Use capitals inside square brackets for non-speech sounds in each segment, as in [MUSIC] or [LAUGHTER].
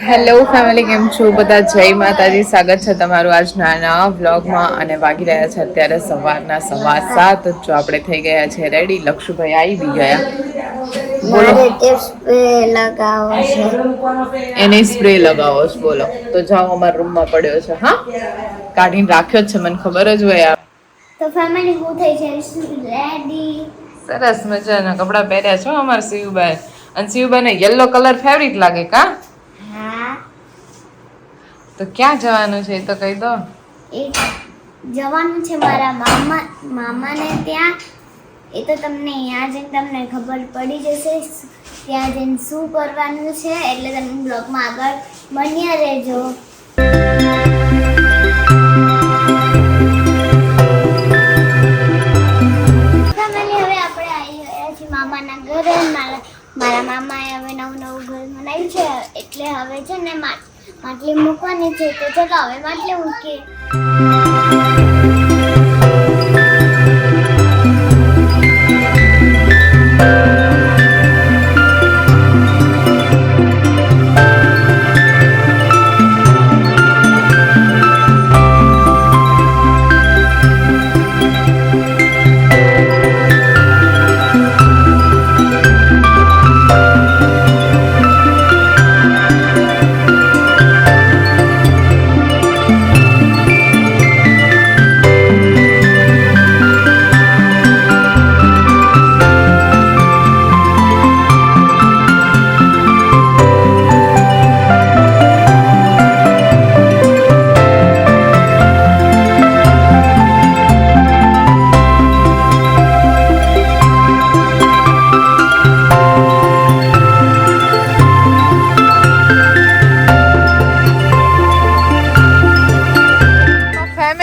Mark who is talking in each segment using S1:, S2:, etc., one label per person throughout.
S1: Hello family કેમ છો? બધા જય માતાજી. સ્વાગત છે તમારું આજના નવા વ્લોગમાં અને વાગી રહ્યા છે અત્યારે સવારના સવા સાત. જો આપણે થઈ ગયા છે રેડી લક્ષુભાઈ આવી બી ગયા. બોલો.
S2: લગાવો છે.
S1: એને સ્પ્રે લગાવો છો બોલો. તો જાઓ અમારા રૂમમાં પડ્યો છે. હા? કાઢીને રાખ્યો જ છે મને ખબર જ હોય
S2: તો ફેમિલી હું થઈ છે રેડી
S1: સરસ મજાના. કપડાં પહેર્યા છો અમારા શિવભાઈ અને શિવભાઈને યલો કલર ફેવરિટ લાગે કા? તો ક્યાં જવાનું છે તો કહી દો.
S2: જવાનું છે મારા મામા, મામાને ત્યાં. એ તો તમને ત્યાં જઈને તમને ખબર પડી જશે ત્યાં જઈને શું કરવાનું છે એટલે તમે બ્લોગમાં આગળ બન્યા રહેજો. મારા મારા મામાએ હવે નવું નવું ઘર બનાવ્યું છે. એટલે હવે છે ને મા- માટલી મૂકવાની છે તો ચલો હવે માટલી મૂકીએ.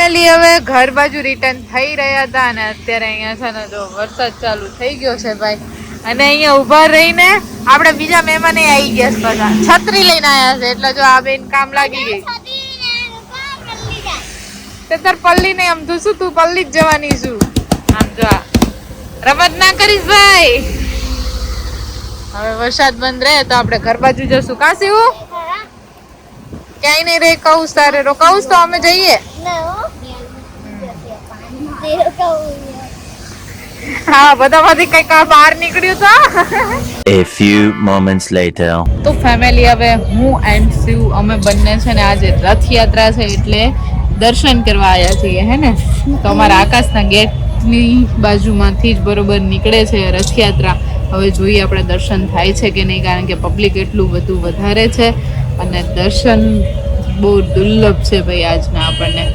S1: ફેમિલી હવે ઘર બાજુ રિટર્ન થઈ રહ્યા હતા અને અત્યારે અહીંયા છે ને જો વરસાદ ચાલુ થઈ ગયો છે ભાઈ. અને અહીંયા ઊભા રહીને આપણે બીજા મહેમાને આવી ગયા છે બધા. છત્રી લઈને આવ્યા છે, એટલે જો આ બેન કામ લાગી ગઈ. તે તાર પલ્લી ને આમ તું શું તું, પલ્લી જ જવાની છું. આમ જો રમત ના કરીશ ભાઈ. હવે વરસાદ બંધ રહે તો આપણે ઘર બાજુ જશું. કાશી હું ક્યાંય નહીં રે કહું તારે રોકાવું તો અમે જઈએ. હા બધામાંથી કંઈક આ બહાર નીકળ્યું તો
S3: A few moments later.
S1: તો ફેમિલી હવે હું એન્ડ શિવ અમે બંને છે ને આજે રથયાત્રા છે એટલે દર્શન કરવા આવ્યા છીએ હે ને? તો અમારા આકાશના ગેટની બાજુમાંથી જ બરોબર નીકળે છે રથયાત્રા. હવે જોઈએ આપણે દર્શન થાય છે કે નહીં કારણ કે પબ્લિક એટલું બધું વધારે છે અને દર્શન બહુ દુર્લભ છે ભાઈ આજના આપણને.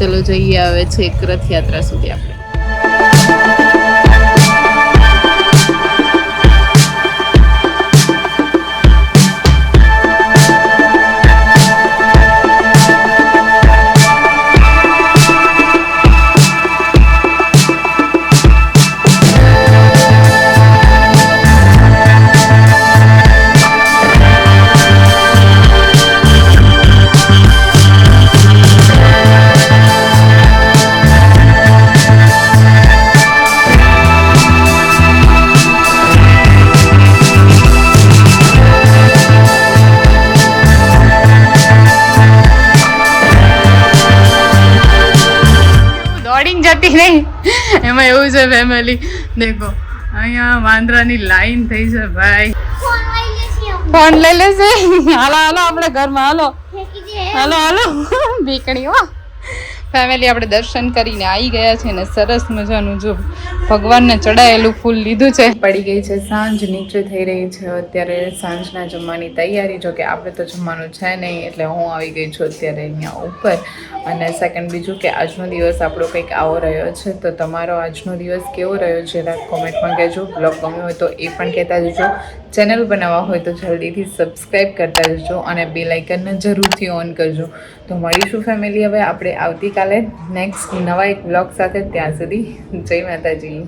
S1: ચલો જઈએ આવે છે એક રથયાત્રા સુધી આપણે. દોડીને જતી નહીં એમાં એવું છે ફેમિલી દેખો અહીંયા વાંદરાની લાઈન થઈ છે ભાઈ. ફોન લઈ લેશે હાલો હાલો આપણે ઘરમાં હાલો. હાલો હાલો. [LAUGHS] બીકણીઓ ફેમિલી આપણે દર્શન કરીને આવી ગયા છે ને સરસ મજાનું જો ભગવાનને ચડાયેલું ફૂલ લીધું છે. પડી ગઈ છે સાંજ, નીચે થઈ રહી છે. અત્યારે સાંજના જમવાની તૈયારી, જો કે આપણે તો જમવાનું છે નહીં, એટલે હું આવી ગઈ છું અત્યારે અહીંયા ઉપર. અને સેકન્ડ બીજું કે આજનો દિવસ આપણો કંઈક આવો રહ્યો છે, તો તમારો આજનો દિવસ કેવો રહ્યો છે? કોમેન્ટમાં કહેજો. બ્લોગ ગમ્યો હોય તો એ પણ કહેતા જજો. ચેનલ બનાવવા હોય તો જલ્દીથી સબસ્ક્રાઈબ કરતા જજો અને બે લાઇકનને જરૂરથી ઓન કરજો. તો મળીશું ફેમિલી હવે આપણે આવતીકાલે નેક્સ્ટ નવા એક બ્લોગ સાથે. ત્યાં સુધી જય માતાજી.